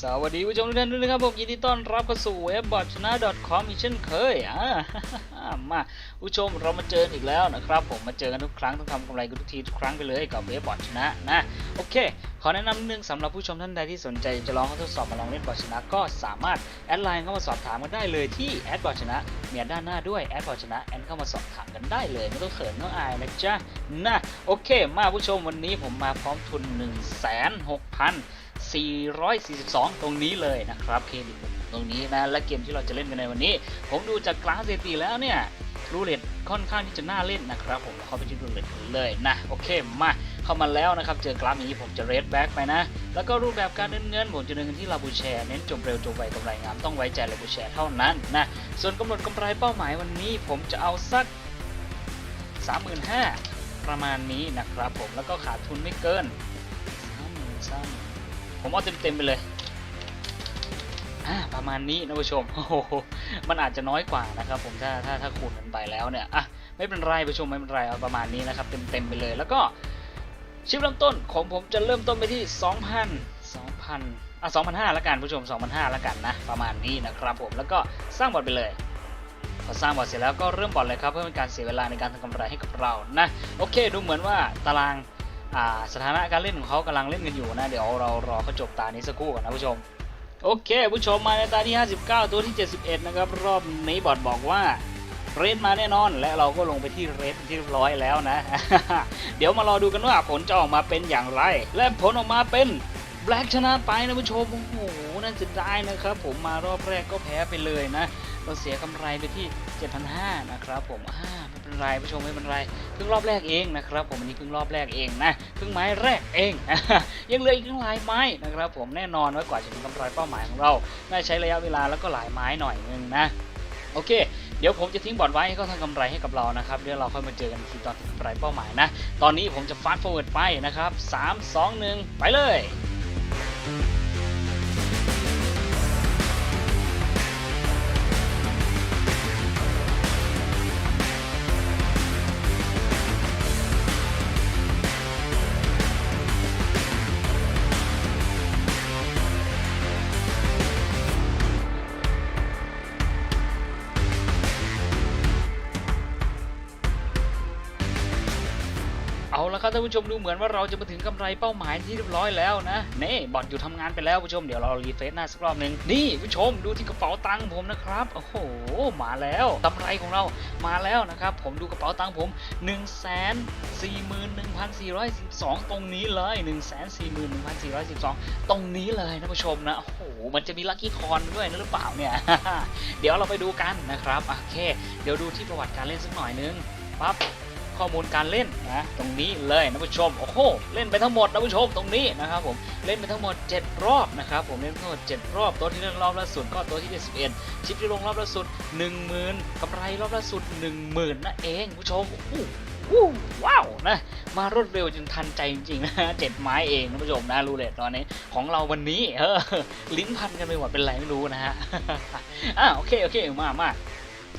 สวัสดีผู้ชมทุกท่านด้วยนะครับผมยินดีต้อนรับเข้าสู่เว็บบอทชนะ .com อีกเช่นเคยอ่ามาผู้ชมเรามาเจออีกแล้วนะครับผมมาเจอกันทุกครั้งต้องทำกำไรกันทุกทีทุกครั้งไปเลยกับเว็บบอทชนะนะโอเค ขอแนะนำนิดนึงสำหรับผู้ชมท่านใดที่สนใจจะลองเข้าทดสอบมาลองเล่นบอทชนะ ก็สามารถแอดไลน์เข้ามาสอบถามกันได้เลยที่แอดบอทชนะมียด้านหน้าด้วยแอดบอทชนะแอดเข้ามาสอบถามกันได้เลยไม่ต้องเขินไม่ต้องอายนะจ๊ะนะโอเค มาผู้ชมวันนี้ผมมาพร้อมทุน 1 6 0 0 0 442 ตรงนี้เลยนะครับเครดิตตรงนี้นะและเกมที่เราจะเล่นกันในวันนี้ ผมดูจากกราฟสถิติแล้วเนี่ยรูเล็ตค่อนข้างที่จะน่าเล่นนะครับผมเข้าไปที่รูเล็ตเลยนะโอเคมาเข้ามาแล้วนะครับเจอกราฟนี้ผมจะเรดแบ็กไปนะ แล้วก็รูปแบบการเดินเงินผมจะเดินกันที่ลาบูแชร์เน้นจบเร็วจบไวกำไรงามต้องไว้ใจลาบูแชร์เท่านั้นนะส่วนกำหนดกำไรเป้าหมายวันนี้ ผมจะเอาสัก 35,000ประมาณนี้นะครับผมแล้วก็ขาดทุนไม่เกิน33,000 ผมเอาเต็มๆไปเลยประมาณนี้นะผู้ชมโอ้โหมันอาจจะน้อยกว่านะครับผมถ้าถ้าถ้าคูณกันไปแล้วเนี่ยอะไม่เป็นไรผู้ชมไม่เป็นไรเอาประมาณนี้นะครับเต็มๆไปเลย แล้วก็ชิปเริ่มต้นของผมจะเริ่มต้นไปที่ 2,000 2,000อะ2,500ละกันผู้ชม2,500ละกันนะประมาณนี้นะครับผมแล้วก็สร้างบอร์ดไปเลยพอสร้างบอร์ดเสร็จแล้วก็เริ่มบอร์ดเลยครับเพื่อเป็นการเสียเวลาในการทำกำไรให้กับเรานะโอเค ดูเหมือนว่าตาราง สถานะการเล่นของเขากำลังเล่นกันอยู่นะ เดี๋ยวเรารอเขาจบตานี้สักครู่ก่อนนะผู้ชม โอเค ผู้ชมมาในตาที่ 59 ตัวที่ 71 นะครับ รอบนี้บอดบอกว่าเรทมาแน่นอน และเราก็ลงไปที่เรทที่เรียบร้อยแล้วนะ เดี๋ยวมารอดูกันว่าผลจะออกมาเป็นอย่างไร และผลออกมาเป็นแบล็กชนะไปนะผู้ชมโอ้โหน่าจะได้นะครับ ผมมารอบแรกก็แพ้ไปเลยนะ เราเสียกำไรไปที่ 7,500นะครับผมอ่า ไม่เป็นไรผู้ชมไม่เป็นไรเพิ่งรอบแรกเองนะครับผมอันนี้เพิ่งรอบแรกเองนะเพิ่งไม้แรกเองยังเหลืออีกตั้งหลายไม้นะครับผมแน่นอนว่ากว่าจะถึงกำไรเป้าหมายของเราน่าใช้ระยะเวลาแล้วก็หลายไม้หน่อยนึงนะโอเคเดี๋ยวผมจะทิ้งบอร์ดไว้ให้เขาทำกำไรให้กับเรานะครับเดี๋ยวเราค่อยมาเจอกันทีตอนถึงกำไรเป้าหมายนะ ตอนนี้ผมจะฟาสต์ฟอร์เวิร์ดไปนะครับ 3 2 1 ไปเลย ละครับท่านผู้ชมดูเหมือนว่าเราจะมาถึงกำไรเป้าหมายที่เรียบร้อยแล้วนะนี่บอดอยู่ทำงานไปแล้วผู้ชมเดี๋ยวเรารีเฟซหน้าสักรอบหนึ่งนี่ผู้ชมดูที่กระเป๋าตังค์ผมนะครับโอ้โหมาแล้วกำไรของเรามาแล้วนะครับผมดูกระเป๋าตังค์ผม1 4 1 4 1 2 ตรงนี้เลย1 4 1 4 1 2 ตรงนี้เลยนะผู้ชมนะโอ้โหมันจะมีลัคกี้คอนด้วยนะหรือเปล่าเนี่ยเดี๋ยวเราไปดูกันนะครับโอเค เดี๋ยวดูที่ประวัติการเล่นสักหน่อยนึงปั๊บ ข้อมูลการเล่นนะตรงนี้เลยนะผู้ชมโอ้โหเล่นไปทั้งหมดนะผู้ชมตรงนี้นะครับผมเล่นไปทั้งหมด 7 รอบนะครับผมเล่นทั้งหมด 7 รอบตัวที่เล่นรอบล่าสุดก็ตัวที่71ชิปที่ลงรอบล่าสุด 10,000กำไรรอบล่าสุด 10,000นั่นเองผู้ชมโอ้โหวู้ว้าวนะมารวดเร็วจนทันใจจริงๆนะเจ็ดไม้เองนะผู้ชมนะรูเลยตอนนี้ของเราวันนี้เออลิ้นพันกันไปหมดเป็นไรไม่รู้นะฮะอะโอเคโอเคมามา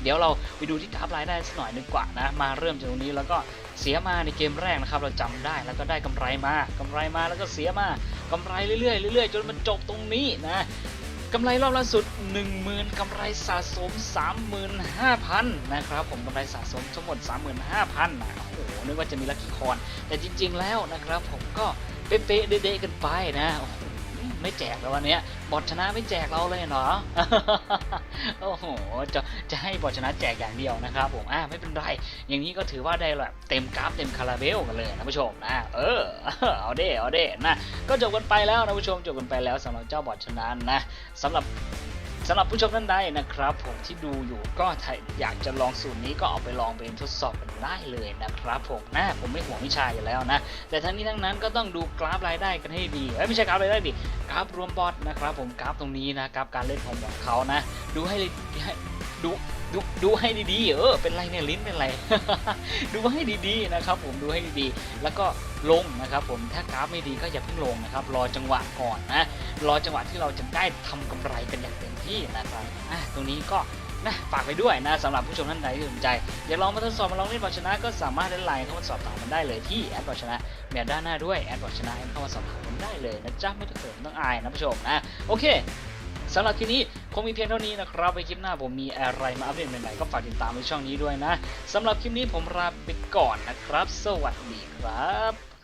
เดี๋ยวเราไปดูที่กราฟรายได้สักหน่อยหนึงกว่านะ มาเริ่มจากตรงนี้แล้วก็เสียมาในเกมแรกนะครับ เราจำได้แล้วก็ได้กำไรมากำไรมาแล้วก็เสียมากำไรเรื่อยๆเรื่อยๆ จนมันจบตรงนี้นะกำไรรอบล่าสุด 10,000กำไรสะสม 35,000 นะครับ ผมกำไรสะสมทั้งหมด 35,000นะโอ้โหนึกว่าจะมีลัคกี้คอนแต่จริง ๆ แล้วนะครับ ผมก็เป๊ะๆเด๊ะๆกันไปนะโอ้โห ไม่แจกแล้ววันเนี้ยบอทชนะไม่แจกเราเลยเหรอโอ้โหจะจะให้บอลชนะแจกอย่างเดียวนะครับผมอ่าไม่เป็นไร อย่างนี้ก็ถือว่าได้แบบเต็มกราฟเต็มคาราเบลกันเลยนะผู้ชมนะเออเอาเด้เอาเด้นะก็จบกันไปแล้วนะผู้ชมจบกันไปแล้วสำหรับเจ้าบอลชนะนะสำหรับ สำหรับผู้ชมท่านใดนะครับ ผมที่ดูอยู่ก็ถ้าอยากจะลองสูตรนี้ก็เอาไปลองเป็นทดสอบกันได้เลยนะครับ ผมนะผมไม่ห่วงวิชาอยู่แล้วนะ แต่ทั้งนี้ทั้งนั้นก็ต้องดูกราฟรายได้กันให้ดีไม่ใช่กราฟรายได้ดิกราฟรวมบอทนะครับ ผมกราฟตรงนี้นะกราฟการเล่นของบอทเขานะ ดูให้ดู ดูดูให้ดีๆ เออ เป็นไรเนี่ยลิ้นเป็นไร ดูให้ดีๆนะครับผมดูให้ดีๆ แล้วก็ลงนะครับผมถ้ากราฟไม่ดีก็อย่าเพิ่งลงนะครับ รอจังหวะก่อนนะ รอจังหวะที่เราจะได้ทำกำไรกันอย่างเต็มที่นะครับอะตรงนี้ก็นะฝากไปด้วยนะสำหรับผู้ชมท่านใดที่สนใจอยากลองมาทดสอบมาลองเล่นบอลชนะ ก็สามารถเล่นไลน์เข้ามาสอบถามมันได้เลยที่แอดบอลชนะมีด้านหน้าด้วยแอดบอลชนะเข้ามาสอบถามมันได้เลยนะจ๊ะไม่ต้องเขินต้องอายนะผู้ชมนะโอเค สำหรับคลิปนี้คงมีเพียงเท่านี้นะครับไปคลิปหน้าผมมีอะไรมาอัปเดตใหม่ๆก็ฝากติดตามในช่องนี้ด้วยนะสำหรับคลิปนี้ผมลาไปก่อนนะครับ สวัสดีครับ